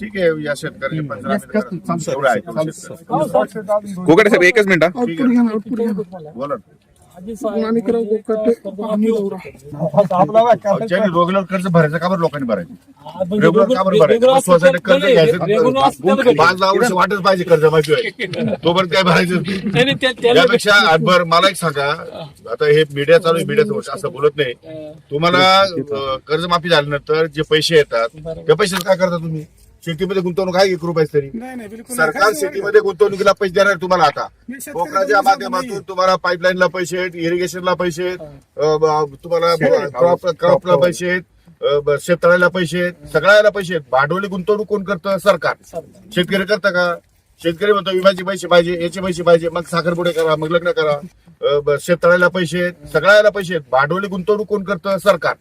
ठीक आहे या शेतकऱ्याचे पंचनामे करा. एवढं आहे शेतकरी. कोकडे साहेब एकच मिनिट हा. बोला. माणिकराव गोकाटे ज्यांनी रेग्युलर कर्ज भरायचं का बरं लोकांनी भरायचं. रेग्युलर का बरं भरायचं. कर्ज घ्यायचं. पाच दहा वर्ष वाटच पाहिजे कर्ज माहिती तोपर्यंत काय भरायचं? त्यापेक्षा बरं मला एक सांगा. आता हे मीडिया चालू आहे मीडिया समोर असं बोलत नाही. तुम्हाला कर्जमाफी झाल्यानंतर जे पैसे येतात त्या पैशाचं काय करता तुम्ही? शेतीमध्ये गुंतवणूक आहे एक रुपये तरी? नाही नाही बिलकुल सरकार शेतीमध्ये गुंतवणुकीला पैसे देणार तुम्हाला आता. कोकणाच्या माध्यमातून तुम्हाला पाईपलाईनला पैसे आहेत इरिगेशनला पैसे आहेत अं, ब- तुम्हाला क्रॉप क्रॉपला पैसे आहेत अं, ब- शेततळ्याला पैसे आहेत सगळ्याला पैसे आहेत. भांडवली गुंतवणूक कोण करतं? सरकार. शेतकरी करतं का? शेतकरी म्हणतो विम्याचे पैसे पाहिजे याचे पैसे पाहिजे मग साखरपुडे करा मग लग्न करा. अं, ब- शेततळ्याला पैसे आहेत सगळ्याला पैसे आहेत. भांडवली गुंतवणूक कोण करतं? सरकार.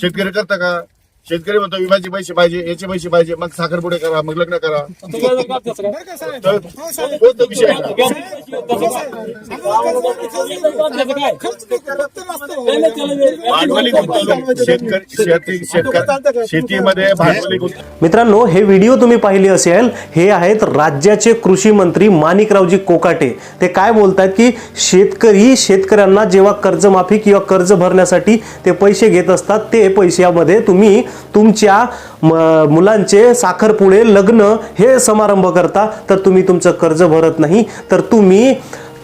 शेतकरी करतं का? शेतकरी म्हणतो विम्याचे पैसे पाहिजे याचे पैसे पाहिजे मग साखरपुडे करा मग लग्न करा. तो विषय मित्रांनो हे व्हिडिओ तुम्ही पाहिले असेल हे आहेत राज्याचे कृषी मंत्री माणिकरावजी कोकाटे. ते काय बोलतात की शेतकरी शेतकऱ्यांना जेव्हा कर्जमाफी किंवा कर्ज भरण्यासाठी ते पैसे घेत असतात ते पैशामध्ये तुम्ही तुमच्या मुलांचे साखरपुडे लग्न हे समारंभ करता तर तुम्ही तुमचं कर्ज भरत नाही तर तुम्ही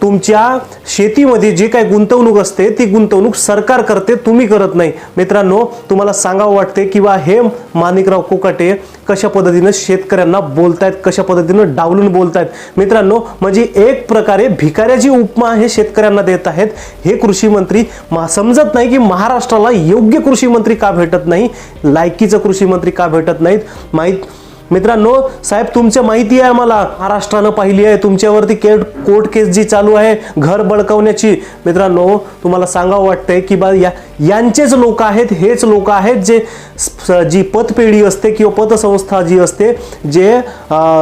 तुमच्या शेतीमध्ये जे काही गुंतवणूक असते ती गुंतवणूक सरकार करते तुम्ही करत नाही. मित्रांनो तुम्हाला सांगावं वाटते किंवा हे माणिकराव कोकाटे कशा पद्धतीनं शेतकऱ्यांना बोलतायत कशा पद्धतीनं डावलून बोलतायत? मित्रांनो म्हणजे एक प्रकारे भिकाऱ्याची उपमा हे शेतकऱ्यांना देत आहेत हे कृषी मंत्री मा- समजत नाही की महाराष्ट्राला योग्य कृषी मंत्री का भेटत नाही लायकीचं कृषी मंत्री का भेटत नाहीत? माहीत मित्रांनो साहेब तुमच्या माहिती आहे मला महाराष्ट्रानं पाहिली आहे. तुमच्यावरती केट कोर्ट केस जी चालू आहे घर बळकवण्याची. मित्रांनो तुम्हाला सांगावं वाटतंय की बा या यांचेच लोक आहेत हेच लोक आहेत जे जी पतपेढी असते किंवा पतसंस्था जी असते जे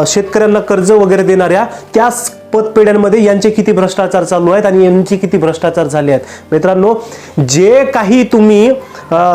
शेतकऱ्यांना कर्ज वगैरे देणाऱ्या त्या पतपेढ्यांमध्ये यांचे किती भ्रष्टाचार चालू आहेत आणि यांचे किती भ्रष्टाचार झाले आहेत. मित्रांनो जे काही तुम्ही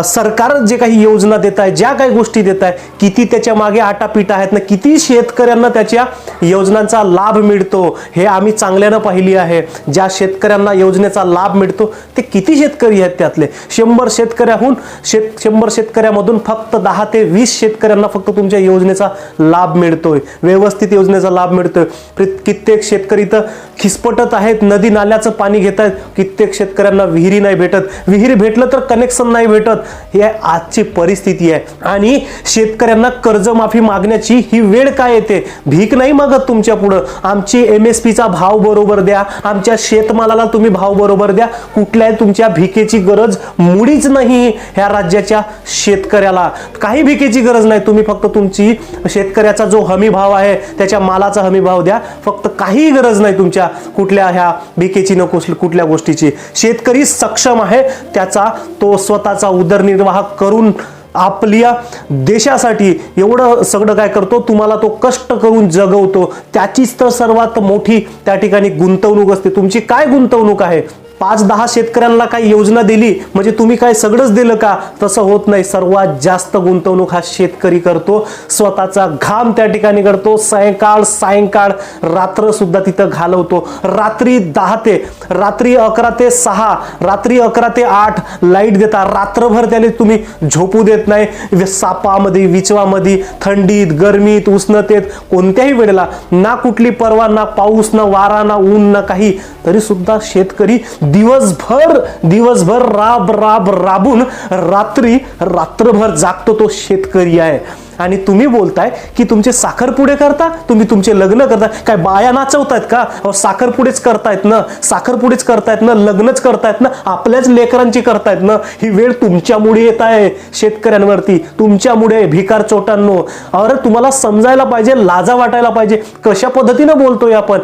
सरकार जे काही योजना देत आहे ज्या काही गोष्टी देत आहे किती त्याच्यामागे आटापिटा आहेत ना किती शेतकऱ्यांना त्याच्या योजनांचा लाभ मिळतो हे आम्ही चांगल्यानं पाहिली आहे. ज्या शेतकऱ्यांना योजनेचा लाभ मिळतो ते किती शेतकरी आहेत त्यातले? शंभर शेतकऱ्याहून शेत शंभर शेतकऱ्यामधून फक्त दहा ते वीस शेतकऱ्यांना फक्त तुमच्या योजनेचा लाभ मिळतोय. व्यवस्थित योजनेचा लाभ मिळतोय. कित्येक कित्येक शेतकरी तर खिसपटत आहेत नदी नाल्याचं पाणी घेत आहेत. कित्येक शेतकऱ्यांना विहिरी नाही भेटत. विहिरी भेटलं तर कनेक्शन नाही भेटत. हे आजची परिस्थिती आहे. आणि शेतकऱ्यांना कर्जमाफी मागण्याची ही वेळ काय येते? भीक नाही मागत तुमच्या पुढं. आमची एम एस पीचा भाव बरोबर द्या. आमच्या शेतमालाला तुम्ही भाव बरोबर द्या. कुठल्याही तुमच्या भिकेची गरज मुळीच नाही ह्या राज्याच्या शेतकऱ्याला. काही भिकेची गरज नाही. तुम्ही फक्त तुमची शेतकऱ्याचा जो हमी भाव आहे त्याच्या मालाचा हमी भाव द्या. फक्त काही गरज नाही तुमच्या कुठल्या ह्या भिकेची नको कुठल्या गोष्टीची. शेतकरी सक्षम आहे त्याचा तो स्वतःचा उदरनिर्वाह करून आपल्या देशासाठी एवढं सगळं काय करतो तुम्हाला तो कष्ट करून जगवतो. त्याचीच तर सर्वात मोठी त्या ठिकाणी गुंतवणूक असते. तुमची काय गुंतवणूक आहे? पाच दहा शेतकऱ्यांना काही योजना दिली म्हणजे तुम्ही काय सगळंच दिलं का? तसं होत नाही. सर्वात जास्त गुंतवणूक हा शेतकरी करतो. स्वतःचा घाम त्या ठिकाणी करतो सायंकाळ सायंकाळ रात्र सुद्धा तिथं घालवतो. रात्री दहा ते रात्री अकरा ते सहा रात्री अकरा ते आठ लाइट देता. रात्रभर त्याने तुम्ही झोपू देत नाही. सापामध्ये विचवामध्ये थंडीत गरमीत उष्णतेत कोणत्याही वेळेला ना कुठली परवा ना पाऊस ना वारा ना ऊन ना काही तरी सुद्धा शेतकरी दिवसभर दिवसभर राब राब राबून रात्री रात्रभर जागतो तो शेतकरी आहे. आणि तुम्ही बोलताय की तुमचे साखरपुडे करता? तुम्ही तुमचे लग्न करता? काय बाया नाचवतायत का? अहो, साखरपुडेच करतायत ना. साखरपुडेच करतायत ना. लग्नच करतायत ना. आपल्याच लेकरांची करतायत ना. ही वेळ तुमच्यामुळे येत आहे शेतकऱ्यांवरती. तुमच्यामुळे भिकार चोटांनो. अरे तुम्हाला समजायला पाहिजे लाजा वाटायला पाहिजे. कशा पद्धतीनं बोलतोय आपण?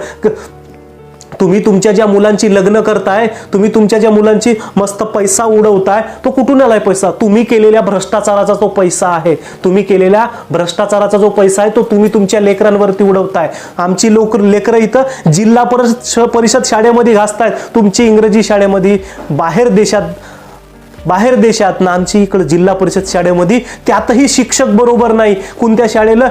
तुम्ही तुमच्या ज्या मुलांची लग्न करताय तुम्ही तुमच्या ज्या मुलांची मस्त पैसा उडवताय तो कुठून आलाय पैसा? तुम्ही केलेल्या भ्रष्टाचाराचा तो पैसा आहे तुम्ही केलेल्या भ्रष्टाचाराचा जो पैसा आहे तो तुम्ही तुमच्या लेकरांवरती उडवताय. आमची लोक लेकरं इथं जिल्हा परिषद परिषद शाळेमध्ये घासतायत. तुमची इंग्रजी शाळेमध्ये बाहेर देशात बाहेर देशात ना आमची इकडं जिल्हा परिषद शाळेमध्ये त्यातही शिक्षक बरोबर नाही. कोणत्या शाळेला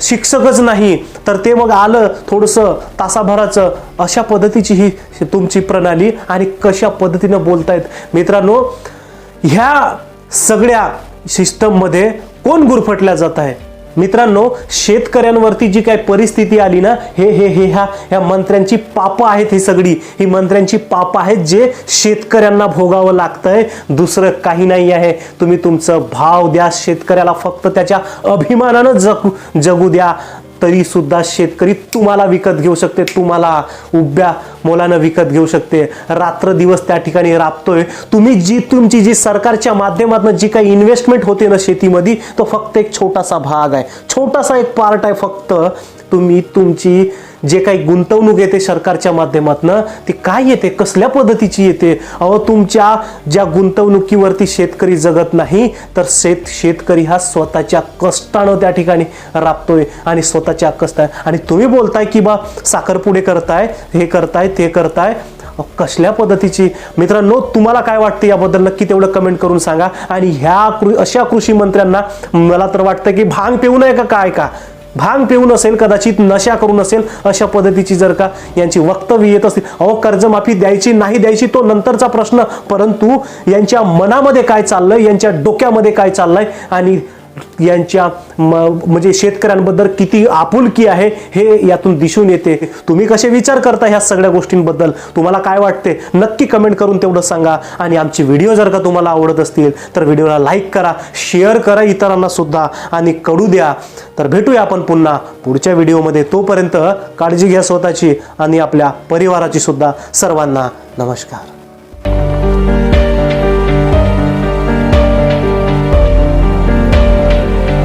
शिक्षकच नाही तर ते मग आलं थोडंसं तासाभराचं. अशा पद्धतीची ही तुमची प्रणाली आणि कशा पद्धतीनं बोलतायत. मित्रांनो ह्या सगळ्या सिस्टममध्ये कोण गुरफटल्या जात आहे? मित्रांनो शेतकऱ्यांवरती जी काय परिस्थिती आली ना हे हे हे ह्या ह्या मंत्र्यांची पाप आहेत ही सगळी. ही मंत्र्यांची पाप आहेत जे शेतकऱ्यांना भोगावं लागतंय. दुसरं काही नाही आहे. तुम्ही तुमचं भाव द्या. शेतकऱ्याला फक्त त्याच्या अभिमानानं जगू जगू द्या. तरी सुद्धा शेतकरी तुम्हाला विकत घेऊ शकते तुम्हाला उभ्या मोलानं विकत घेऊ शकते. रात्र दिवस त्या ठिकाणी राबतोय. तुम्ही जी तुमची जी सरकारच्या माध्यमातून जी काही इन्व्हेस्टमेंट होते ना शेतीमध्ये तो फक्त एक छोटासा भाग आहे. छोटासा एक पार्ट आहे फक्त तुम्ही तुमची जे काही गुंतवणूक येते सरकारच्या माध्यमातनं ती काय येते? कसल्या पद्धतीची येते? अहो तुमच्या ज्या गुंतवणुकीवरती शेतकरी जगत नाही तर शेत शेतकरी हा स्वतःच्या कष्टानं त्या ठिकाणी राबतोय आणि स्वतःच्या कष्ट आणि तुम्ही बोलताय की बा साखरपुडे करताय हे करताय ते करताय. कसल्या पद्धतीची? मित्रांनो तुम्हाला काय वाटतं याबद्दल नक्की तेवढं कमेंट करून सांगा. आणि ह्या कृ अशा कृषी मंत्र्यांना मला तर वाटतं की भांग पिऊ नये का काय का? भांग पिऊन असेल कदाचित नशा करू नसेल अशा पद्धतीची जर का यांची वक्तव्य येत असतील. अहो कर्जमाफी द्यायची नाही द्यायची तो नंतरचा प्रश्न. परंतु यांच्या मनामध्ये काय चाललंय यांच्या डोक्यामध्ये काय चाललंय आणि यांच्या म्हणजे शेतकऱ्यांबद्दल किती आपुलकी आहे हे यातून दिसून येते. तुम्ही कसे विचार करता ह्या सगळ्या गोष्टींबद्दल? तुम्हाला काय वाटते? नक्की कमेंट करून तेवढं सांगा. आणि आमचे व्हिडिओ जर का तुम्हाला आवडत असतील तर व्हिडिओला लाईक करा शेअर करा इतरांना सुद्धा आणि कळू द्या. तर भेटूया आपण पुन्हा पुढच्या व्हिडिओमध्ये. तोपर्यंत काळजी घ्या स्वतःची आणि आपल्या परिवाराची सुद्धा. सर्वांना नमस्कार.